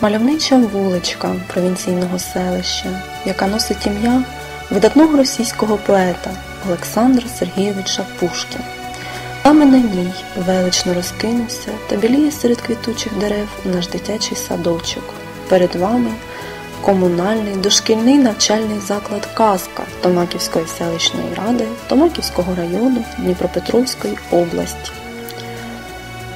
Мальовнича вуличка провінційного селища, яка носить ім'я видатного російського поета Олександра Сергійовича Пушкіна. Саме на ній велично розкинувся та біліє серед квітучих дерев наш дитячий садочок. Перед вами комунальний дошкільний навчальний заклад Казка Томаківської селищної ради Томаківського району Дніпропетровської області.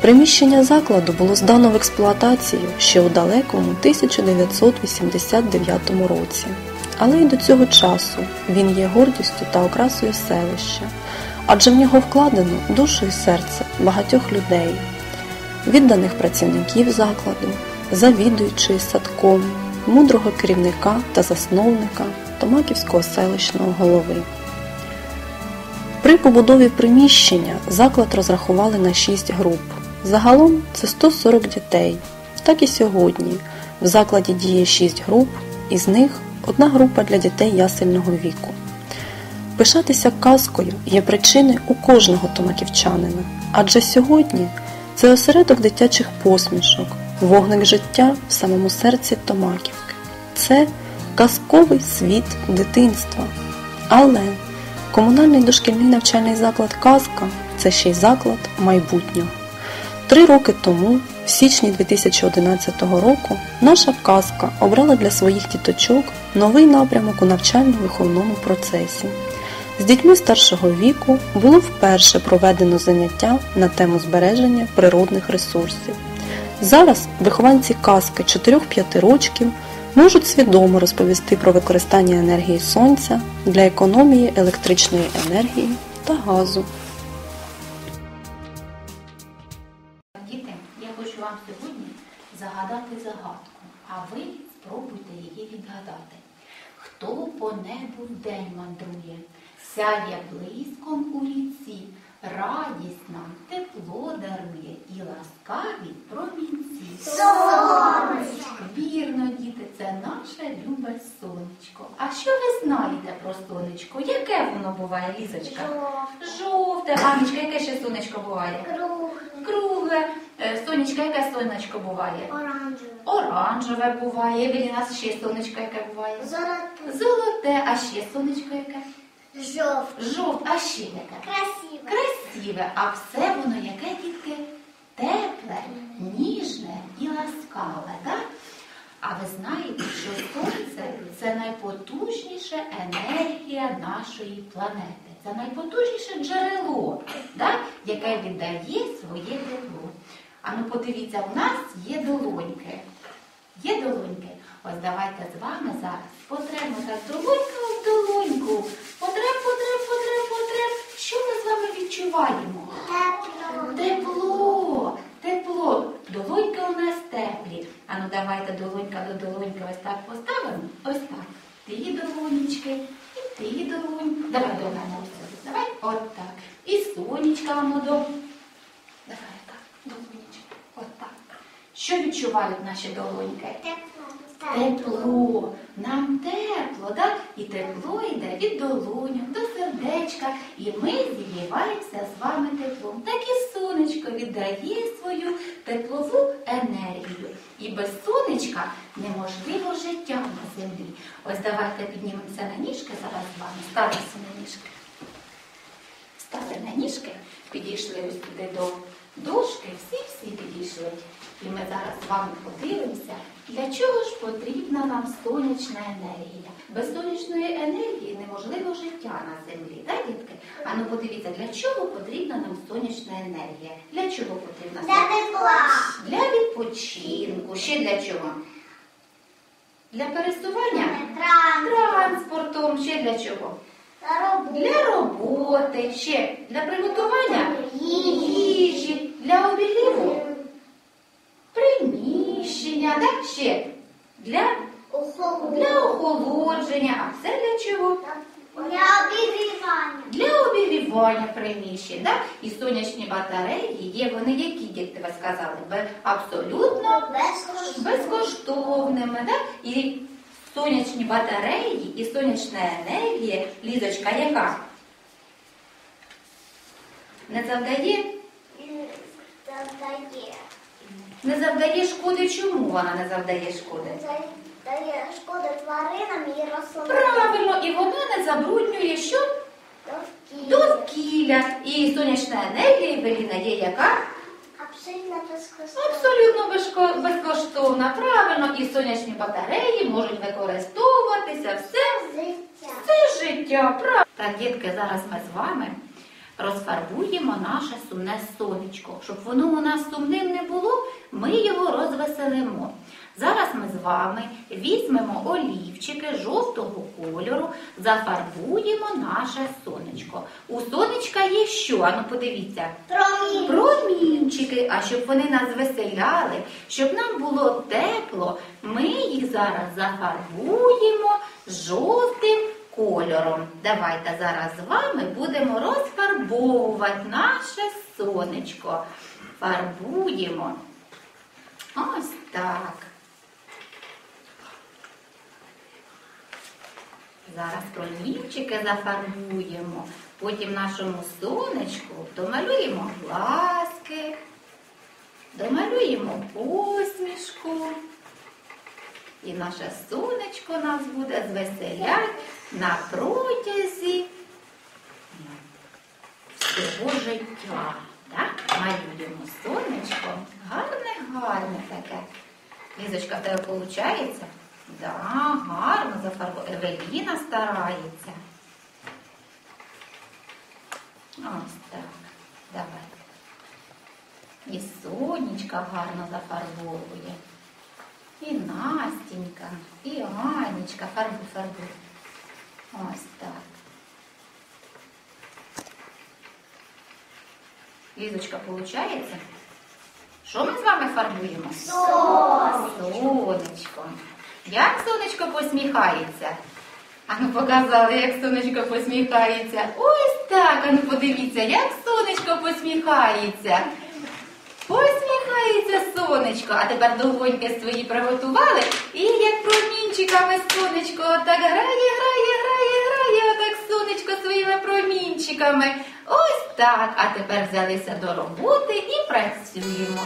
Приміщення закладу було здано в експлуатацію ще у далекому 1989 році, але й до цього часу він є гордістю та окрасою селища, адже в нього вкладено душу і серце багатьох людей, відданих працівників закладу, завідуючої садком, мудрого керівника та засновника Томаківського селищного голови. При побудові приміщення заклад розрахували на 6 груп. Загалом це 140 дітей. Так і сьогодні в закладі діє 6 груп, із них одна група для дітей ясельного віку. Пишатися казкою є причини у кожного томаківчанина, адже сьогодні це осередок дитячих посмішок, вогник життя в самому серці Томаківки. Це казковий світ дитинства. Але комунальний дошкільний навчальний заклад Казка це ще й заклад майбутнього. Три роки тому, в січні 2011 року, наша казка обрала для своїх діточок новий напрямок у навчально-виховному процесі. З дітьми старшого віку було вперше проведено заняття на тему збереження природних ресурсів. Зараз вихованці казки 4-5 років можуть свідомо розповісти про використання енергії сонця для економії електричної енергії та газу. Хто по небу вдень мандрує, сяє блиском у ріці, радість нам тепло дарує і ласкаві промінці. Сонечко. Вірно, діти, це наше любе сонечко. А що ви знаєте про сонечко? Яке воно буває, Лізочка? Жовте, Анечка, яке ще сонечко буває? Круг. Кругле, Е, сонечко, яке сонечко буває? Оранжевий. Оранжеве буває, Евеліна, ще сонечко яке буває? Золотий. Золоте, а ще сонечко яке? Жовтий. Жовте, а ще яке? Красивий. Красиве, а все воно яке дітки? Тепле, ніжне і ласкаве, так? А ви знаєте, що сонце це найпотужніша енергія нашої планети. Це найпотужніше джерело, так? яке віддає своє тепло. А ну подивіться, у нас є долоньки. Є долоньки. Ось давайте з вами зараз потремо так долонька об долоньку. Потрем, потрем, потрем, потрем. Що ми з вами відчуваємо? Тепло. Тепло, тепло. Долоньки у нас теплі. А ну давайте долонька до долоньки ось так поставимо. Ось так. Ти долонечки, і ти долоньки. Давай до сюди. Давай. От так. І сонечка воно до. Давай так, долонечки. От так. Що відчувають наші долоньки? Тепло. Тепло, нам тепло, так? І тепло йде від долоньок до сердечка, і ми зігріваємося з вами теплом. Так і сонечко віддає свою теплову енергію. І без сонечка неможливо життя на землі. Ось давайте піднімемося на ніжки зараз з вами. Ставимося на ніжки. Стали на ніжки, підійшли ось туди до дошки, всі-всі підійшли. І ми зараз з вами подивимося, для чого ж потрібна нам сонячна енергія. Без сонячної енергії неможливо життя на землі, так, дітки? А ну подивіться, для чого потрібна нам сонячна енергія? Для чого потрібна Для сонячна тепла. Для відпочинку. Ще для чого? Для пересування Транспорт. транспортом. Ще для чого? Для роботи. Ще для приготування Їжі. їжі, для обігріву приміщення, так ще для, Охолодження. для охолодження. А це для чого? Для обігрівання. Для обігрівання приміщень. Так? І сонячні батареї є вони які, діти ви сказали, абсолютно Безкоштовно. безкоштовними. Так? І сонячні батареї і сонячна енергія, лізочка, яка? Не завдає Завдає. Не завдає шкоди. Чому вона не завдає шкоди? Це дає шкоду тваринам і рослинам. Правильно, і вона не забруднює що? Довкілля. Довкілля. І сонячна енергія Евеліна є яка? Абсолютно безкоштовно. Абсолютно безко- безкоштовна. Правильно, і сонячні батареї можуть використовуватися все Життя. Це життя, правда. Так, дітки, зараз ми з вами розфарбуємо наше сумне сонечко. Щоб воно у нас сумним не було, ми його розвеселимо. Зараз ми з вами візьмемо олівчики жовтого кольору, зафарбуємо наше сонечко. У сонечка є що? Ану, подивіться. Промінь. Промінчики, а щоб вони нас веселяли, щоб нам було тепло, ми їх зараз зафарбуємо жовтим кольором. Давайте зараз з вами будемо розфарбовувати наше сонечко. Фарбуємо. Ось так. Зараз промінчики зафарбуємо. Потім нашому сонечку домалюємо глазки, домалюємо посмішку. І наше сонечко нас буде звеселять на протязі всього життя. Так? Малюємо сонечко. Гарне, гарне таке. Лізочка, в тебе виходить? Да, гарно зафарбовано. Евеліна старається. Ось так. Давай. І сонечка гарно зафарбовує. І Настінька, і Анечка. Фарбуй, фарбуй. Ось так. Лізочка, виходить? Що ми з вами фарбуємо? Сонечко. Як сонечко посміхається? Ану показали, як сонечко посміхається. Ось так, ану подивіться, як сонечко посміхається. Посміхається сонечко. А тепер долоньки свої приготували. І як промінчиками сонечко грає, грає, грає, промінчиками. Ось так. А тепер взялися до роботи і працюємо.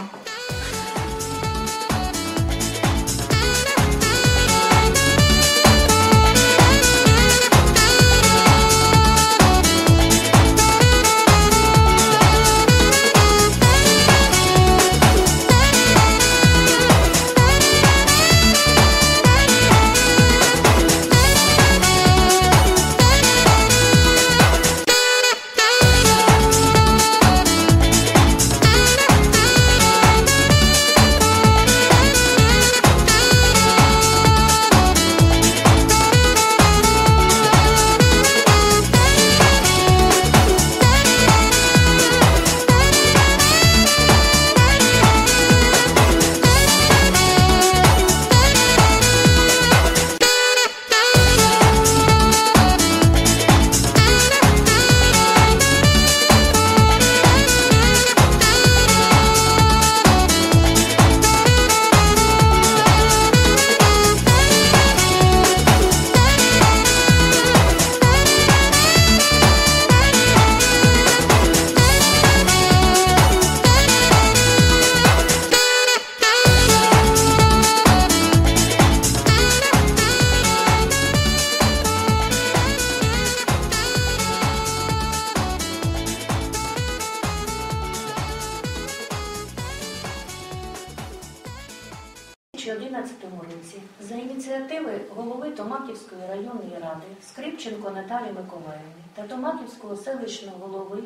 2011 році за ініціативи голови Томаківської районної ради Скрипченко Наталі Миколаївни та Томаківського селищного голови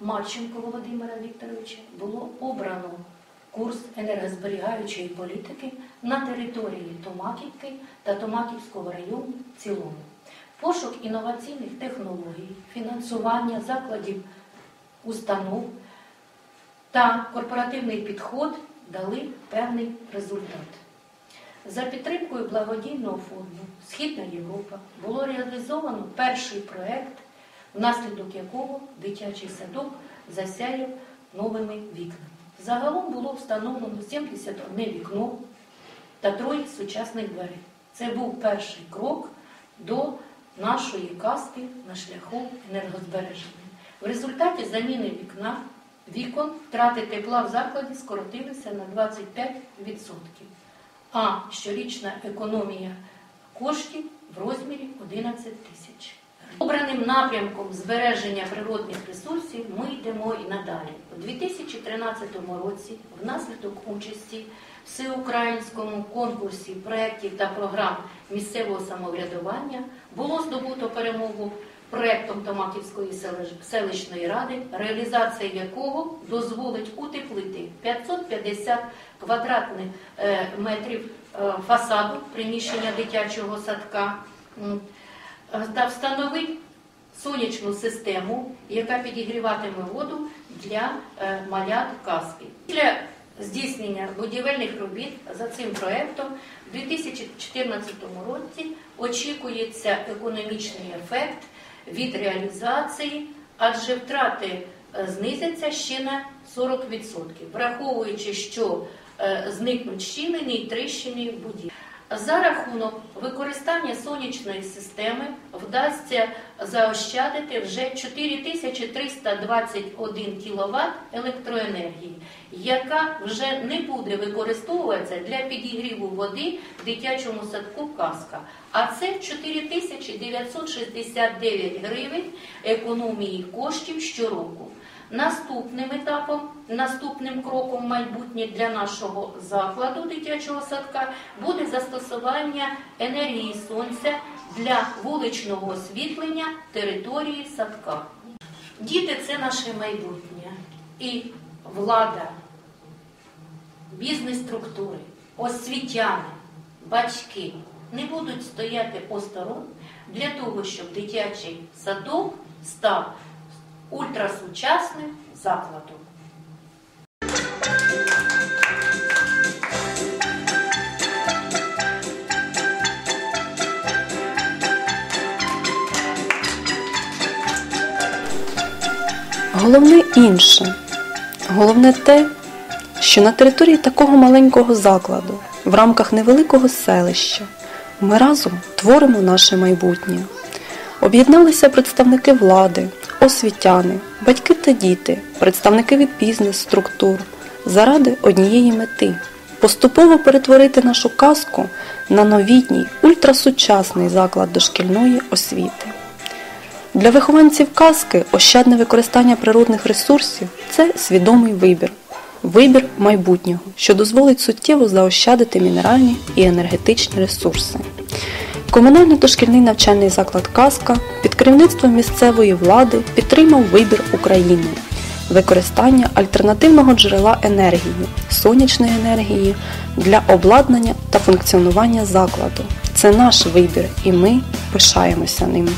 Марченко Володимира Вікторовича було обрано курс енергозберігаючої політики на території Томаківки та Томаківського району в цілому. Пошук інноваційних технологій, фінансування закладів установ та корпоративний підход дали певний результат. За підтримкою благодійного фонду Східна Європа було реалізовано перший проект, внаслідок якого дитячий садок засяяв новими вікнами. Загалом було встановлено 71 вікно та троє сучасних дверей. Це був перший крок до нашої казки на шляху енергозбереження. В результаті заміни вікна вікон втрати тепла в закладі скоротилися на 25%, а щорічна економія коштів в розмірі 11 тисяч. Обраним напрямком збереження природних ресурсів ми йдемо і надалі. У 2013 році, внаслідок участі в всеукраїнському конкурсі проєктів та програм місцевого самоврядування було здобуто перемогу проєктом Томаківської селищної ради, реалізація якого дозволить утеплити 550 квадратних е, метрів е, фасаду приміщення дитячого садка. Та встановить сонячну систему, яка підігріватиме воду для е, малят казки. Після здійснення будівельних робіт за цим проектом у 2014 році очікується економічний ефект від реалізації, адже втрати е, знизяться ще на 40%, враховуючи, що е, зникнуть щілини і тріщини в будівлі. За рахунок використання сонячної системи вдасться заощадити вже 4321 кВт електроенергії, яка вже не буде використовуватися для підігріву води в дитячому садку Казка. А це 4969 гривень економії коштів щороку. Наступним етапом, наступним кроком майбутнє для нашого закладу дитячого садка буде застосування енергії сонця для вуличного освітлення території садка. Діти це наше майбутнє. І влада, бізнес-структури, освітяни, батьки не будуть стояти осторонь для того, щоб дитячий садок став ультрасучасним закладом. Головне інше. Головне те, що на території такого маленького закладу, в рамках невеликого селища, ми разом творимо наше майбутнє. Об'єдналися представники влади, освітяни, батьки та діти, представники від бізнес-структур заради однієї мети поступово перетворити нашу казку на новітній, ультрасучасний заклад дошкільної освіти. Для вихованців казки ощадне використання природних ресурсів це свідомий вибір, вибір майбутнього, що дозволить суттєво заощадити мінеральні і енергетичні ресурси. Комунальний дошкільний навчальний заклад Казка під керівництвом місцевої влади підтримав вибір України, використання альтернативного джерела енергії, сонячної енергії для обладнання та функціонування закладу. Це наш вибір, і ми пишаємося ним.